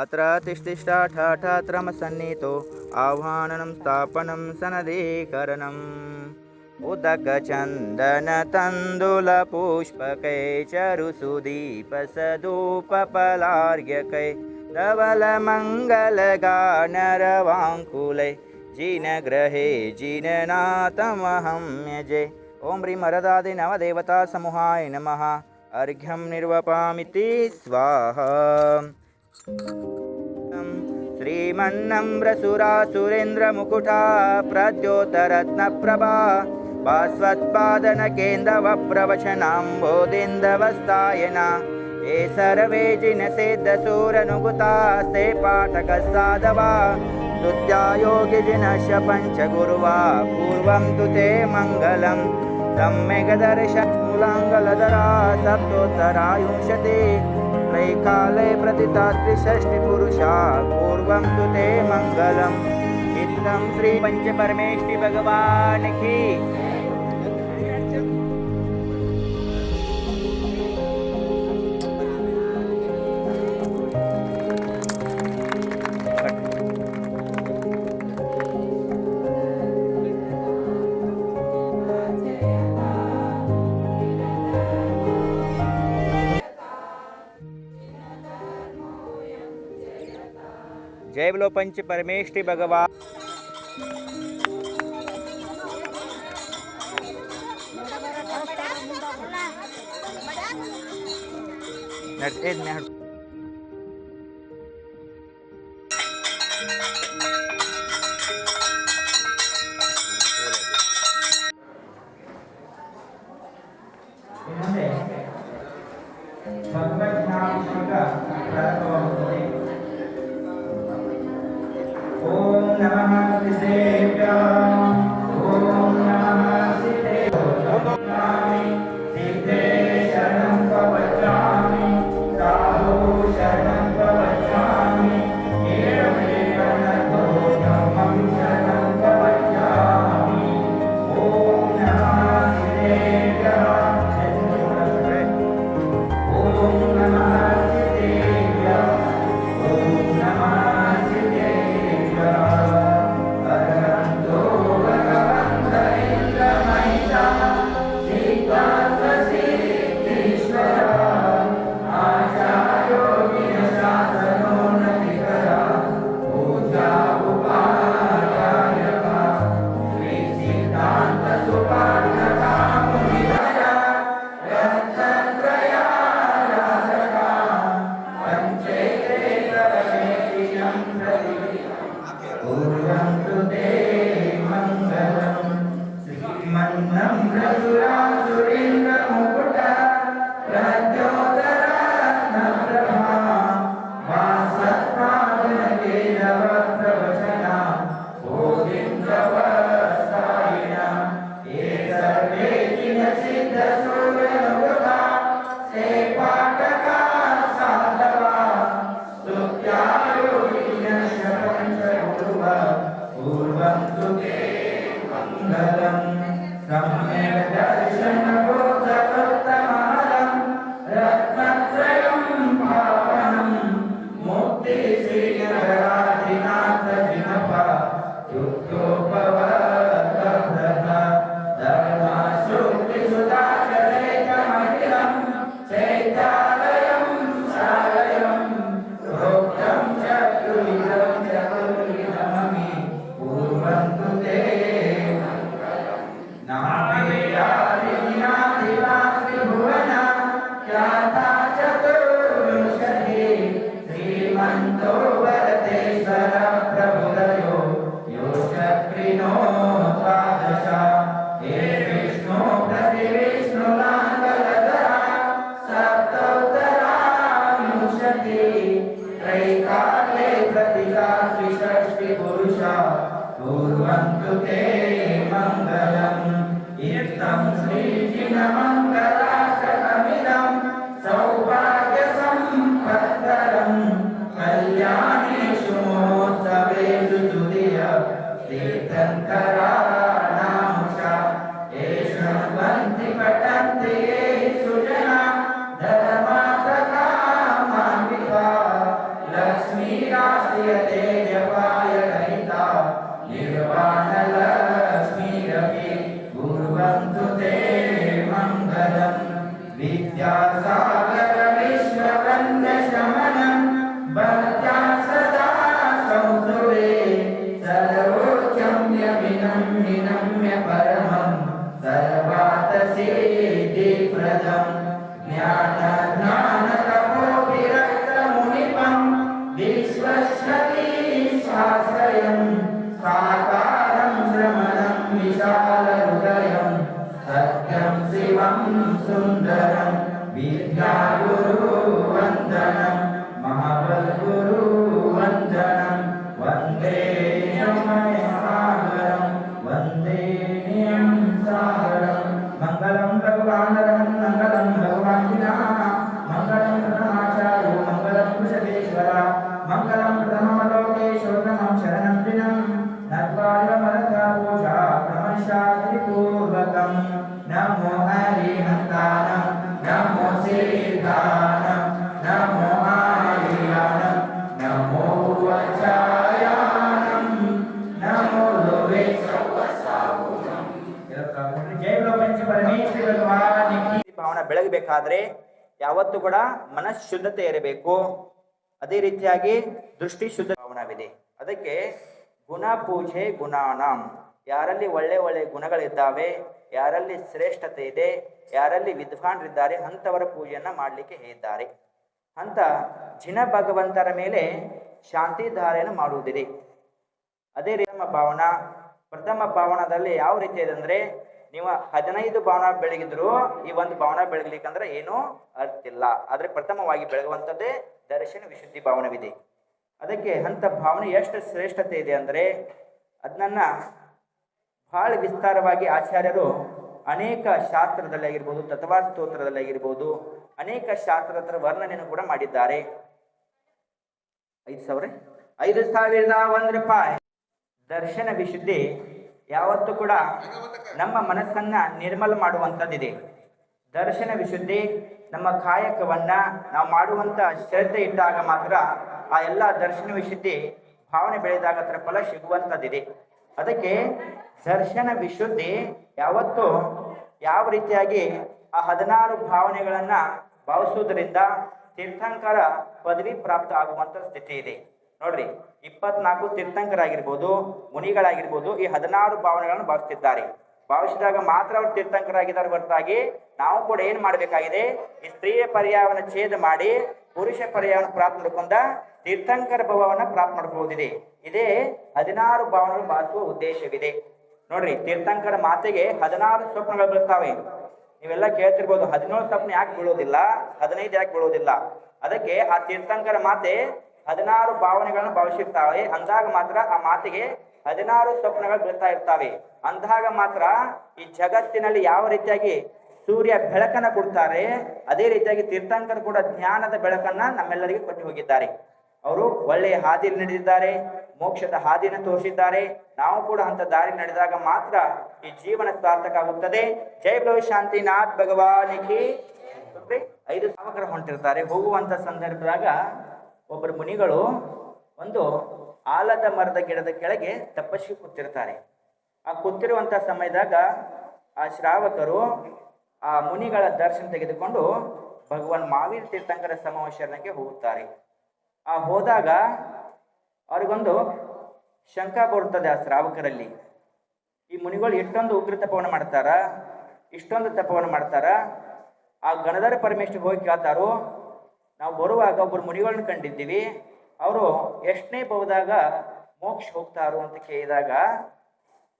अत्र तिष्ठिष्ठाठाठात्रमसन्नितो आह्वानं स्थापनं सनदीकरणम्। उदकचन्दनतण्डुलपुष्पकै चरुसुदीपसदूपपलार्यकै धवलमङ्गलगानरवाङ्कुलै जिन जिननाथमहं यजे ॐ मरदादि नवदेवता समुहाय नमः। अर्घ्यं निर्वपामिति स्वाहा। श्रीमन्नम्रसुरासुरेन्द्रमुकुटा प्रद्योतरत्नप्रभा बास्वत्पादनकेन्दवप्रवचनाम्बोदिन्दवस्तायना ते सर्वे जिनसेद्धसूरनुगुतास्ते पाठकसाधवा स्तुत्यायोगिजिनश पञ्चगुरुवा पूर्वं तु ते मङ्गलं सम्यगदर्शत्मूलाङ्गलधरा सप्तोत्तरायुंशति ैकाले प्रथितास्ति षष्ठिपुरुषा पूर्वं तु ते मङ्गलम्। इत्तं श्रीपञ्चपरमेष्टि भगवान् की। જય બોલો પંચ પરમેશ્રી ભગવાન That's it, man. कल्याणेषु महोत्सवेषु तुदीय Amen. नमो हरिहन्तानं नमो सिद्धानं नमो आर्यानं नमो वचायानं नमो लोके ಜೈ ಪ್ರಪಂಚ ಪರಮೇಶ್ವರ ಭಗವಾನಿಗೆ ಭಾವನ ಬೆಳಗಬೇಕಾದ್ರೆ ಯಾವತ್ತೂ ಕೂಡ ಮನಸ್ ಶುದ್ಧತೆ ಇರಬೇಕು ಅದೇ ರೀತಿಯಾಗಿ ದೃಷ್ಟಿ ಶುದ್ಧ ಭಾವನವಿದೆ ಅದಕ್ಕೆ ಗುಣ ಪೂಜೆ ಗುಣಾನಾಂ ಯಾರಲ್ಲಿ ಒಳ್ಳೆ ಒಳ್ಳೆ ಗುಣಗಳಿದ್ದಾವೆ, ಯಾರಲ್ಲಿ ಶ್ರೇಷ್ಠತೆ ಇದೆ, ಯಾರಲ್ಲಿ ವಿದ್ವಾನ್ರಿದ್ದಾರೆ, ಅಂಥವರ ಪೂಜೆಯನ್ನು ಮಾಡಲಿಕ್ಕೆ ಹೇಳಿದ್ದಾರೆ. ಅಂತ ಜಿನ ಭಗವಂತರ ಮೇಲೆ ಶಾಂತಿ ಧಾರೆಯನ್ನು ಮಾಡುವುದಿದೆ. ಅದೇ ರೀತಿ ನಮ್ಮ ಭಾವನ, ಪ್ರಥಮ ಭಾವನದಲ್ಲಿ ಯಾವ ರೀತಿ ಇದೆ ಅಂದರೆ, ನೀವು ಹದಿನೈದು ಭಾವನ ಬೆಳಗಿದ್ರು ಈ ಒಂದು ಭಾವನ ಬೆಳಗಲಿಕ್ಕಂದ್ರೆ ಏನೂ ಅರ್ಥ ಇಲ್ಲ. ಆದರೆ ಪ್ರಥಮವಾಗಿ ಬೆಳಗುವಂಥದ್ದೇ ದರ್ಶನ ವಿಶುದ್ಧಿ ಭಾವನವಿದೆ. ಅದಕ್ಕೆ ಅಂತ ಭಾವನೆ ಎಷ್ಟು ಶ್ರೇಷ್ಠತೆ ಇದೆ ಅಂದರೆ ಅದನ್ನ ಬಹಳ ವಿಸ್ತಾರವಾಗಿ ಆಚಾರ್ಯರು ಅನೇಕ ಶಾಸ್ತ್ರದಲ್ಲಿ ಆಗಿರ್ಬೋದು ತತ್ವ ಸ್ತೋತ್ರದಲ್ಲಿ ಆಗಿರ್ಬೋದು, ಅನೇಕ ಶಾಸ್ತ್ರದ ವರ್ಣನೆಯನ್ನು ಕೂಡ ಮಾಡಿದ್ದಾರೆ. ಐದು ಸಾವಿರ? ಐದು ಸಾವಿರದ ಒಂದು ರೂಪಾಯಿ. ದರ್ಶನ ವಿಶುದ್ಧಿ ಯಾವತ್ತೂ ಕೂಡ ನಮ್ಮ ಮನಸ್ಸನ್ನ ನಿರ್ಮಲ ಮಾಡುವಂಥದ್ದಿದೆ. ದರ್ಶನ ವಿಶುದ್ಧಿ ನಮ್ಮ ಕಾಯಕವನ್ನ ನಾವು ಮಾಡುವಂತ ಶ್ರದ್ಧೆ ಇಟ್ಟಾಗ ಮಾತ್ರ ಆ ಎಲ್ಲ ದರ್ಶನ ವಿಶುದ್ಧಿ ಭಾವನೆ ಬೆಳೆದಾಗ ಅದರ ಫಲ ಸಿಗುವಂಥದ್ದಿದೆ. ಅದಕ್ಕೆ ದರ್ಶನ ವಿಶುದ್ಧಿ ಯಾವತ್ತು ಯಾವ ರೀತಿಯಾಗಿ ಆ ಹದಿನಾರು ಭಾವನೆಗಳನ್ನ ಭಾವಿಸುವುದರಿಂದ ತೀರ್ಥಂಕರ ಪದವಿ ಪ್ರಾಪ್ತ ಆಗುವಂತ ಸ್ಥಿತಿ ಇದೆ. ನೋಡ್ರಿ, ಇಪ್ಪತ್ನಾಲ್ಕು ತೀರ್ಥಂಕರಾಗಿರ್ಬೋದು, ಮುನಿಗಳಾಗಿರ್ಬೋದು ಈ ಹದಿನಾರು ಭಾವನೆಗಳನ್ನು ಭಾವಿಸ್ತಿದ್ದಾರೆ. ಭಾವಿಸಿದಾಗ ಮಾತ್ರ ಅವರು ತೀರ್ಥಂಕರಾಗಿದ್ದಾರೆ ಹೊರತಾಗಿ ನಾವು ಕೂಡ ಏನ್ ಮಾಡಬೇಕಾಗಿದೆ? ಈ ಸ್ತ್ರೀಯ ಪರ್ಯಾಯವನ್ನು ಛೇದ ಮಾಡಿ ಪುರುಷ ಪರ್ಯಾಯವನ್ನು ಪ್ರಾಪ್ತ ಮಾಡ್ಕೊಂಡ ತೀರ್ಥಂಕರ ಭಾವವನ್ನು ಪ್ರಾಪ್ತ ಮಾಡ್ಬಹುದಿದೆ ಇದೇ ಹದಿನಾರು ಭಾವನೆಗಳು ಭಾವಿಸುವ ಉದ್ದೇಶವಿದೆ. ನೋಡ್ರಿ, ತೀರ್ಥಂಕರ ಮಾತೆಗೆ ಹದಿನಾರು ಸ್ವಪ್ನಗಳು ಬೀಳ್ತಾವೆ ನೀವೆಲ್ಲ ಕೇಳ್ತಿರ್ಬೋದು, ಹದಿನೇಳು ಸ್ವಪ್ನ ಯಾಕೆ ಬೀಳೋದಿಲ್ಲ, ಹದಿನೈದು ಯಾಕೆ ಬೀಳೋದಿಲ್ಲ? ಅದಕ್ಕೆ ಆ ತೀರ್ಥಂಕರ ಮಾತೆ ಹದಿನಾರು ಭಾವನೆಗಳನ್ನು ಭಾವಿಸಿರ್ತಾವೆ ಅಂದಾಗ ಮಾತ್ರ ಆ ಮಾತೆಗೆ ಹದಿನಾರು ಸ್ವಪ್ನಗಳು ಬೀಳ್ತಾ ಇರ್ತಾವೆ. ಅಂದಾಗ ಮಾತ್ರ ಈ ಜಗತ್ತಿನಲ್ಲಿ ಯಾವ ರೀತಿಯಾಗಿ ಸೂರ್ಯ ಬೆಳಕನ್ನ ಕೊಡ್ತಾರೆ, ಅದೇ ರೀತಿಯಾಗಿ ತೀರ್ಥಂಕರ ಕೂಡ ಜ್ಞಾನದ ಬೆಳಕನ್ನ ನಮ್ಮೆಲ್ಲರಿಗೆ ಕೊಟ್ಟು ಹೋಗಿದ್ದಾರೆ. ಅವರು ಒಳ್ಳೆಯ ಹಾದಿಯಲ್ಲಿ ನಡೆದಿದ್ದಾರೆ, ಮೋಕ್ಷದ ಹಾದಿಯನ್ನು ತೋರಿಸಿದ್ದಾರೆ. ನಾವು ಕೂಡ ಅಂತ ದಾರಿ ನಡೆದಾಗ ಮಾತ್ರ ಈ ಜೀವನ ಸಾರ್ಥಕ ಆಗುತ್ತದೆ. ಜೈ ಭವಿ ಶಾಂತಿನಾಥ್ ಭಗವಾನಿಗೆ ಐದು ಸಾವಕರ ಹೊಂಟಿರ್ತಾರೆ. ಹೋಗುವಂತ ಸಂದರ್ಭದಾಗ ಒಬ್ಬರು ಮುನಿಗಳು ಒಂದು ಆಲದ ಮರದ ಗಿಡದ ಕೆಳಗೆ ತಪಸ್ಸಿ ಕೂತಿರ್ತಾರೆ. ಆ ಕೂತಿರುವಂತ ಸಮಯದಾಗ ಆ ಶ್ರಾವಕರು ಆ ಮುನಿಗಳ ದರ್ಶನ ತೆಗೆದುಕೊಂಡು ಭಗವಾನ್ ಮಾವಿನ ತೀರ್ಥಂಕರ ಸಮಾವೇಶನಕ್ಕೆ ಹೋಗುತ್ತಾರೆ. ಆ ಹೋದಾಗ ಅವ್ರಿಗೊಂದು ಶಂಕ ಬರುತ್ತದೆ ಆ ಶ್ರಾವಕರಲ್ಲಿ. ಈ ಮುನಿಗಳು ಎಷ್ಟೊಂದು ಉಗ್ರ ತಪವನ್ನು ಮಾಡ್ತಾರ? ಇಷ್ಟೊಂದು ತಪವನ್ನು ಮಾಡ್ತಾರ? ಆ ಗಣಧರ ಪರಮೇಶ್ವರ್ ಹೋಗಿ ಕೇಳ್ತಾರೋ, ನಾವು ಬರುವಾಗ ಒಬ್ಬರು ಮುನಿಗಳನ್ನ ಕಂಡಿದ್ದೀವಿ, ಅವರು ಎಷ್ಟನೇ ಬಹುದಾಗ ಮೋಕ್ಷ ಹೋಗ್ತಾರೋ ಅಂತ ಕೇಳಿದಾಗ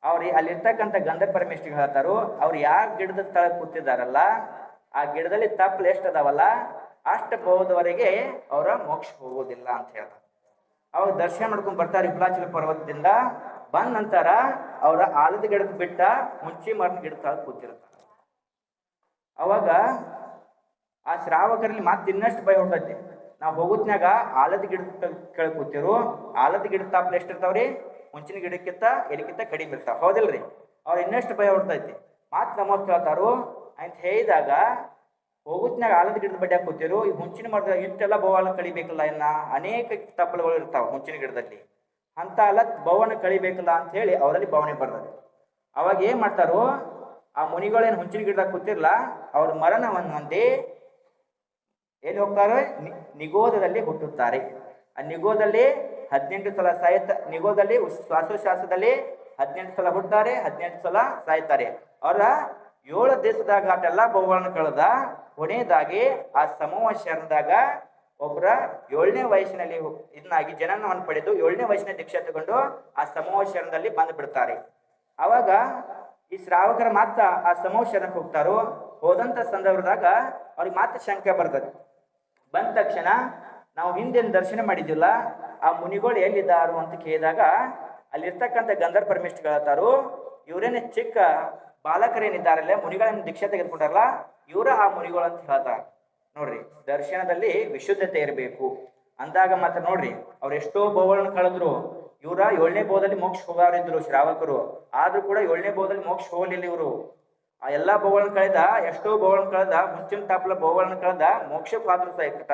ಅವ್ರು ಅಲ್ಲಿರ್ತಕ್ಕಂಥ ಗಂಧರ್ ಪರಮೇಶ್ವರ್ ಹೇಳ್ತಾರೋ, ಅವ್ರು ಯಾರು ಗಿಡದ ತಳ ಕೂತಿದಾರಲ್ಲ, ಆ ಗಿಡದಲ್ಲಿ ತಪ್ಪಲು ಎಷ್ಟು ಅದಾವಲ್ಲ ಅಷ್ಟು ಬಹುದವರೆಗೆ ಅವರ ಮೋಕ್ಷ ಹೋಗೋದಿಲ್ಲ ಅಂತ ಹೇಳ್ತಾರೆ ಅವ್ರು ದರ್ಶನ ಮಾಡ್ಕೊಂಡು ಬರ್ತಾರೆ ವಿಪ್ಲಾಚಲ ಪರ್ವತದಿಂದ. ಬಂದ ನಂತರ ಅವರ ಆಲದ ಗಿಡದ ಬಿಟ್ಟ ಮುಂಚಿ ಮರದ ಗಿಡ ತಳಗ್ ಕೂತಿರ್ತಾರೆ. ಅವಾಗ ಆ ಶ್ರಾವಕರಲ್ಲಿ ಮತ್ತೆ ಇನ್ನಷ್ಟು ಭಯ ಹೊಂಟೈತಿ ನಾವು ಹೋಗುದ್ನಾಗ ಆಲದ ಗಿಡದ ಕೆಳಗೆ ಕೂತಿರು. ಆಲದ ಗಿಡದ ತಾಪಲ ಎಷ್ಟಿರ್ತಾವ್ರಿ? ಮುಂಚಿನ ಗಿಡಕ್ಕಿಂತ ಎಲಿಕ್ಕಿಂತ ಕಡಿಮೆ ಇರ್ತಾವ. ಹೌದಿಲ್ರಿ? ಅವ್ರು ಇನ್ನಷ್ಟು ಭಯ ಹೊಡ್ತೈತಿ ಮಾತು ನಮೋಸ್ ಕೇಳ್ತಾರು, ಅಂತ ಹೇಳಿದಾಗ ಹೋಗುತ್ನ್ಯಾಗ ಆಲದ ಗಿಡದ ಬಡ್ಯಾಗ ಕೂತಿರು, ಈ ಹುಂಚಿನ ಮರದ ಇಷ್ಟೆಲ್ಲ ಬೋವಾಲ ಕಳಿಬೇಕಲ್ಲ ಇನ್ನ ಅನೇಕ ತಪ್ಪಲುಗಳು ಇರ್ತಾವ ಹುಂಚಿನ ಗಿಡದಲ್ಲಿ. ಅಂತ ಅಲ್ಲ ಭವನ ಕಳಿಬೇಕಲ್ಲ ಅಂತ ಹೇಳಿ ಅವರಲ್ಲಿ ಭಾವನೆ ಬರ್ತದೆ ಅವಾಗ ಏನ್ ಮಾಡ್ತಾರೋ, ಆ ಮುನಿಗಳೇನು ಹುಂಚಿನ ಗಿಡದಾಗ ಕೂತಿರ್ಲ, ಅವ್ರ ಮರಣವನ್ನು ಹೊಂದಿ ಎಲ್ಲಿ ಹೋಗ್ತಾರೆ, ನಿ- ನಿಗೋಧದಲ್ಲಿ ಹುಟ್ಟುತ್ತಾರೆ. ಆ ನಿಗೋದಲ್ಲಿ ಹದಿನೆಂಟು ಸಲ ಸಾಯುತ್ತ ನಿಗೋದಲ್ಲಿ ಶ್ವಾಸೋಶ್ವಾಸದಲ್ಲಿ ಹದಿನೆಂಟು ಸಲ ಹುಟ್ಟುತ್ತಾರೆ ಹದಿನೆಂಟು ಸಲ ಸಾಯ್ತಾರೆ. ಅವರ ಏಳು ದಿವಸದಾಗ ಅದೆಲ್ಲ ಬಹುಗಳನ್ನು ಕಳೆದ. ಕೊನೆಯದಾಗಿ ಆ ಸಮೂಹ ಶರಣದಾಗ ಒಬ್ಬರ ಏಳನೇ ವಯಸ್ಸಿನಲ್ಲಿ ಇದನ್ನಾಗಿ ಜನನವನ್ನು ಪಡೆದು ಏಳನೇ ವಯಸ್ಸಿನ ದೀಕ್ಷೆ ತಗೊಂಡು ಆ ಸಮೂಹ ಶರಣದಲ್ಲಿ ಬಂದು ಬಿಡ್ತಾರೆ. ಅವಾಗ ಈ ಶ್ರಾವಕರ ಮಾತ್ರ ಆ ಸಮೂಹ ಶರಣಕ್ಕೆ ಹೋಗ್ತಾರೋ. ಹೋದಂತ ಸಂದರ್ಭದಾಗ ಅವ್ರಿಗೆ ಮಾತ್ರ ಶಂಕೆ ಬರ್ತದೆ. ಬಂದ ತಕ್ಷಣ ನಾವು ಹಿಂದಿನ ದರ್ಶನ ಮಾಡಿದ್ದಿಲ್ಲ. ಆ ಮುನಿಗಳು ಎಲ್ಲಿದ್ದಾರು ಅಂತ ಕೇಳಿದಾಗ ಅಲ್ಲಿರ್ತಕ್ಕಂಥ ಗಂಧರ್ ಪರಮೇಶ್ವರ್ ಹೇಳ್ತಾರು, ಇವರೇನೆ ಚಿಕ್ಕ ಬಾಲಕರೇನಿದ್ದಾರಲ್ಲ ಮುನಿಗಳನ್ನ ದೀಕ್ಷೆ ತೆಗೆದುಕೊಂಡಾರಲ್ಲ? ಇವರ ಆ ಮುನಿಗಳು ಅಂತ ಹೇಳ್ತಾರೆ. ನೋಡ್ರಿ, ದರ್ಶನದಲ್ಲಿ ವಿಶುದ್ಧತೆ ಇರಬೇಕು. ಅಂದಾಗ ಮಾತ್ರ ನೋಡ್ರಿ, ಅವ್ರು ಎಷ್ಟೋ ಬೋಗಳನ್ನು ಕಳೆದ್ರು. ಇವರ ಏಳನೇ ಬೋದಲ್ಲಿ ಮೋಕ್ಷ ಹೋಗಾರಿದ್ರು ಶ್ರಾವಕರು. ಆದ್ರೂ ಕೂಡ ಏಳನೇ ಬೋದಲ್ಲಿ ಮೋಕ್ಷ ಹೋಗಲಿಲ್ಲ ಇವರು. ಆ ಎಲ್ಲಾ ಬೋಗಳನ್ನ ಕಳೆದ, ಎಷ್ಟೋ ಬೋಗಳನ್ನ ಕಳೆದ, ಮುಂಚಿನ ತಾಪಲ ಬೋಗಳನ್ನ ಕಳೆದ ಮೋಕ್ಷ ಆದ್ರೂ ಸಹಿತ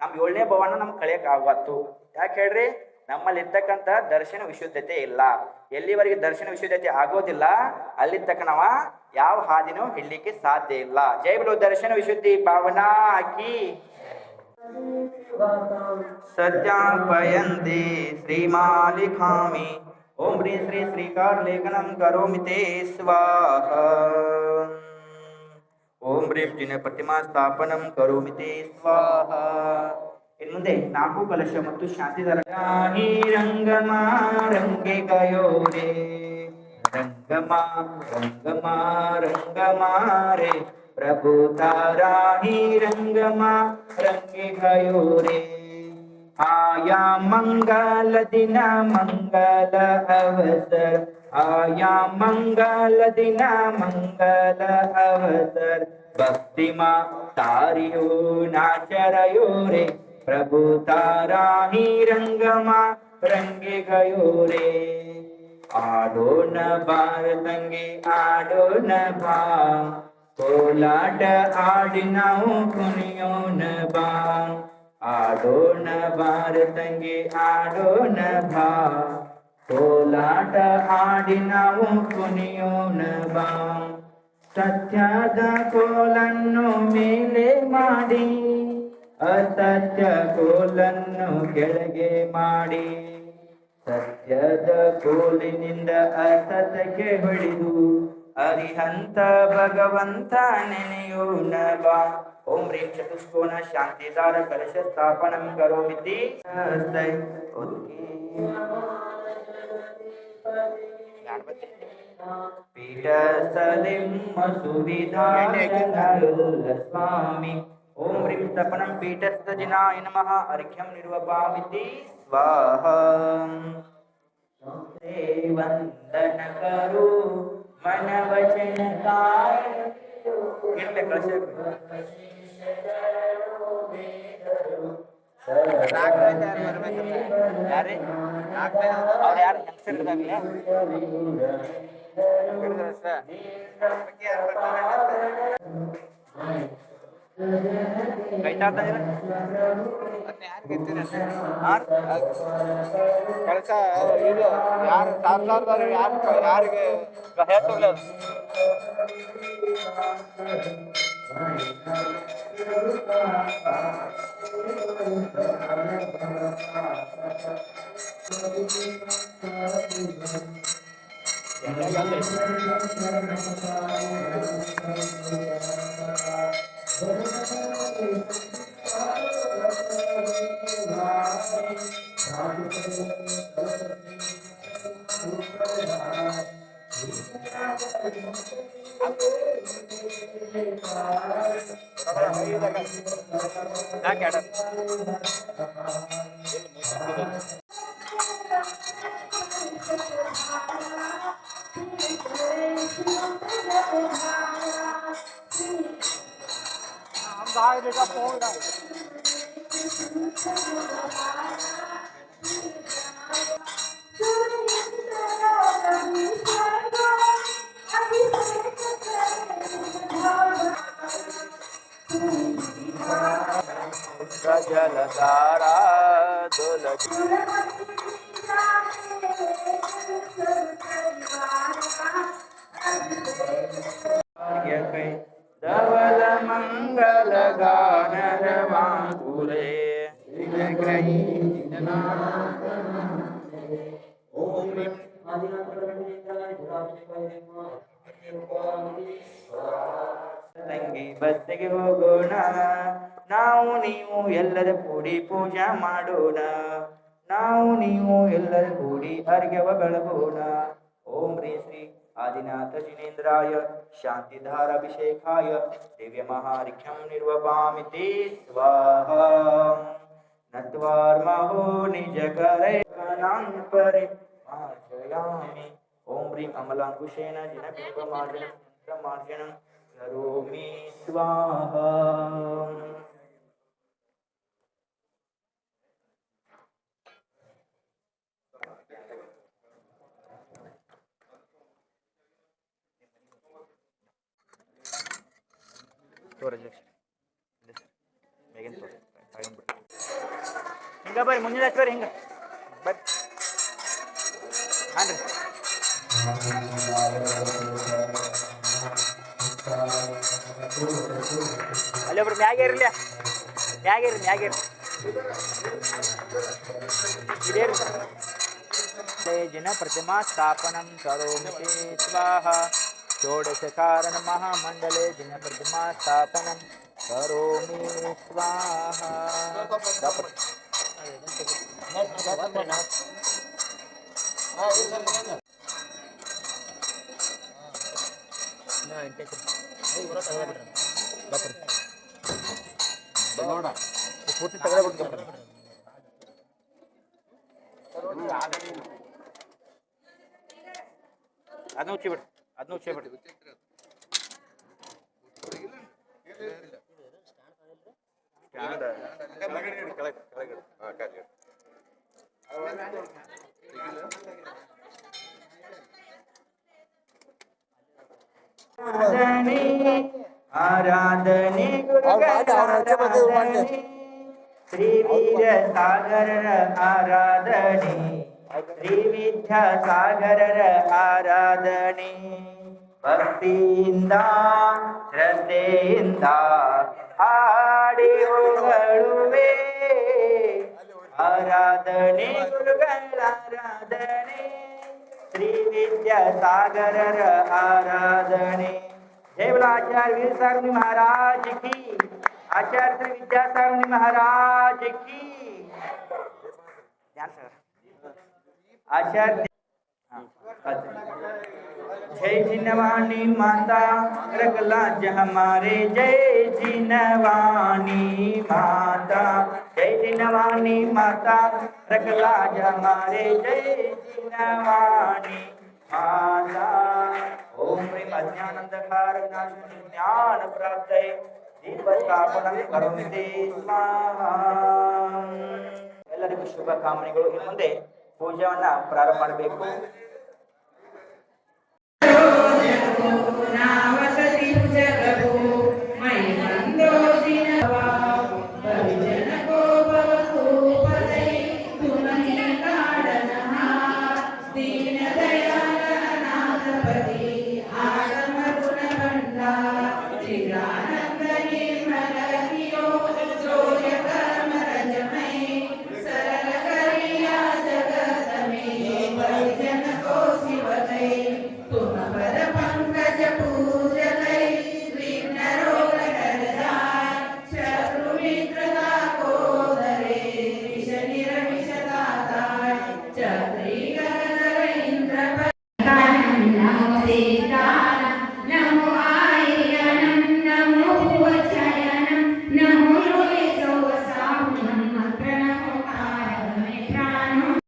ನಮ್ ಏಳನೇ ಬೋವನ್ನ ನಮ್ಗೆ ಕಳಿಯಕ್ ಆಗತ್ತು ಯಾಕೆ ಹೇಳ್ರಿ? ನಮ್ಮಲ್ಲಿರ್ತಕ್ಕಂಥ ದರ್ಶನ ವಿಶುದ್ಧತೆ ಇಲ್ಲ. ಎಲ್ಲಿವರೆಗೆ ದರ್ಶನ ವಿಶುದ್ಧತೆ ಆಗೋದಿಲ್ಲ ಅಲ್ಲಿ ತಕ್ಕ ಯಾವ ಹಾದಿನೂ ಹಿಡ್ಲಿಕ್ಕೆ ಸಾಧ್ಯ ಇಲ್ಲ. ಜೈ ಬಲು ದರ್ಶನ ವಿಶುದ್ಧಿ ಭಾವನಾ ಹಾಕಿ ಶ್ರೀ ಶ್ರೀಮಾಲಿಖಾಮಿ ಓಂ ಶ್ರೀ ಶ್ರೀ ಶ್ರೀಕಾರ ಲೇಖನಂ ಕರೋಮಿತೇ ಸ್ವಾಹ. ಓಂ ಹ್ರೀಂ ಚಿನ್ನ ಪ್ರತಿಮಾ ಸ್ಥಾಪನಂ ಕರೋಮಿತೇ ಸ್ವಾಹ. ಇನ್ನು ಮುಂದೆ ನಾಲ್ಕು ಕಲಶ ಮತ್ತು ಶಾಂತಿ ದರ ರಂಗಮ ರಂಗೆ ಗಯೋರೆ ರಂಗಮಾ ರಂಗಮಾ ರಂಗಮಾರೆ ಪ್ರಭು ತಾರಾಹಿ ರಂಗಮ ರಂಗೆ ಗಯೋರೆ ಆಯಾ ಮಂಗಲ ದಿನ ಮಂಗಲ ಅವಸರ. ಆಯಾ ಮಂಗಲ ದಿನ ಮಂಗಲ ಅವಸರ. ಭಕ್ತಿಮಾ ತಾರಿಯೋ ನಾಚರಯೋ ರೇ પ્રભુ તારા હી રંગમાં રંગે ગયો રે આડો ન બાર તંગે આડો ન ભા કોલાટ આડના કુણ્યો ન બા આડો ન બાર તંગે આડો ન ભા ಕೋಲಾಟ ಆಡಿ ನಾವು ಕುಣಿಯೋಣ ಬಾ ಸತ್ಯದ ಕೋಲನ್ನು ಮೇಲೆ ಮಾಡಿ ಅಸತ್ಯ ಕೋಲನ್ನು ಕೆಳಗೆ ಮಾಡಿ, ಸತ್ಯದ ಕೋಲಿನಿಂದ ಅಸತ್ಯಕ್ಕೆ ಹೊಡೆದು ಅರಿಹಂತ ಭಗವಂತ ನೆನೆಯೋಣ ಬಾ ಓಂ ರೀ ಚತುಷ್ಕೋನ ಶಾಂತಿದಾರ ಕಲಶ ಸ್ಥಾಪನ ಕರೋಮಿತಿ. ಪೀಠ ಸಲಿಂ ಸುವಿಧಾನಲ್ಲ ಸ್ವಾಮಿ. ఓం హ్రీం స్తపనం పీఠస్థజినాయ నమ అర్ఘ్యం నిర్వపామితి స్వాహ వందనకరు మన వచన కాయ ಯಾರೇ ಅವ್ರು ಯಾರು ಹೆಂಗಸರ್ ಇರ್ತಾರಲ್ಲ ಸರ್ ಕೆಲಸ ಇದು ಯಾರು ತಾತ್ಲಾರ್ದವ್ರು ಯಾರು ಯಾರಿಗೆ ಹೇಳ್ತಿರ್ಲಿ ಅದು открыть. Vai, veja a ponta. गजल तारा दुल ತಂಗಿ ಬಸ್ಸಿಗೆ ಹೋಗೋಣ. ನಾವು ನೀವು ಎಲ್ಲರ ಕೂಡಿ ಪೂಜೆ ಮಾಡೋಣ. ನಾವು ನೀವು ಎಲ್ಲರ ಕೂಡಿ ಅರ್ಘ್ಯವ ಬೆಳಗೋಣ. ಓಂ ರೀ ಶ್ರೀ ಆದಿನಾಥ ಜಿನೇಂದ್ರಾಯ ಶಾಂತಿಧಾರಾಭಿಷೇಕಾಯ ದಿವ್ಯ ಮಹಾರ್ಘ್ಯಂ ನಿರ್ವಪಾಮಿತಿ ಸ್ವಾಹ. नत्वार्महो निजकरैकनान्तरे मार्जयामि ॐ ह्रीं अमलाङ्कुशेन जिनबिम्बमार्जनं यन्त्रमार्जनं करोमि। स्वाहा। तो Gracias. ಹಿಂಗ ಬರ್ರಿ ಮುಂದಿನ ಬರ್ರಿ ಹಿಂಗ ಬರ್ರಿ ಹಾನ್ರಿ ಅಲ್ಲಿ ಒಬ್ರು ಮ್ಯಾಗೆ ಇರಲಿ ಮ್ಯಾಗೆ ಇರ್ರಿ ಮ್ಯಾಗೆ ಇರ್ರಿ ಇದೇರಿ ಜನ ಪ್ರತಿಮಾ ಸ್ಥಾಪನಂ ಕರೋಮಿ ತೇ ಸ್ವಾಹ ಷೋಡಶ ಕಾರಣ ಮಹಾಮಂಡಲೆ ಜನ ಪ್ರತಿಮಾ ಸ್ಥಾಪನಂ ಪೂರ್ತಿ ತಗೊಳ್ಬಿಟ್ಟು ಅದನ್ನ ಉಚ್ಚಿ ಬಿಡ್ರಿ ಅದನ್ನ ಉಚ್ಚಿ ಬಿಡ್ರಿ ಸ್ಟ್ಯಾಂಡ್ ಆರಾಧನೆ ಆರಾಧನೆ ಗುರುಗಳಾರಾಧನೆ ಶ್ರೀ ವೀರ ಸಾಗರರ ಆರಾಧನೆ ಶ್ರೀ ವಿದ್ಯಾ ಸಾಗರರ ಆರಾಧನೆ ಭಕ್ತಿಯಿಂದ ಶ್ರದ್ಧೆಯಿಂದ ಹಾಡಿ ಹೊಗಳುವೆ ಆರಾಧನೆ ಗುರುಗಳ ಆರಾಧನೆ ಶ್ರೀ ವಿದ್ಯಾ ಸಾಗರರ ಆರಾಧನೆ जय बोला आचार्य वीर सारुणी महाराज की आचार्य श्री विद्यासारुणी महाराज की ध्यान से आचार्य हाँ, जय जिनवाणी माता रगला हमारे जय जिनवाणी माता जय जिनवाणी माता रगला हमारे जय जिनवाणी माता ओम ह्रीं अज्ञानंदकार विनाशिनी ज्ञान प्राप्तये ದೀಪಸ್ಥಾಪನ ಕರೋಮಿತಿ ಸ್ವಾಹ ಎಲ್ಲರಿಗೂ ಶುಭ ಕಾಮನೆಗಳು ಇನ್ನು ಮುಂದೆ ಪೂಜೆಯನ್ನ ಪ್ರಾರಂಭ ಮಾಡಬೇಕು నా వసతి జగ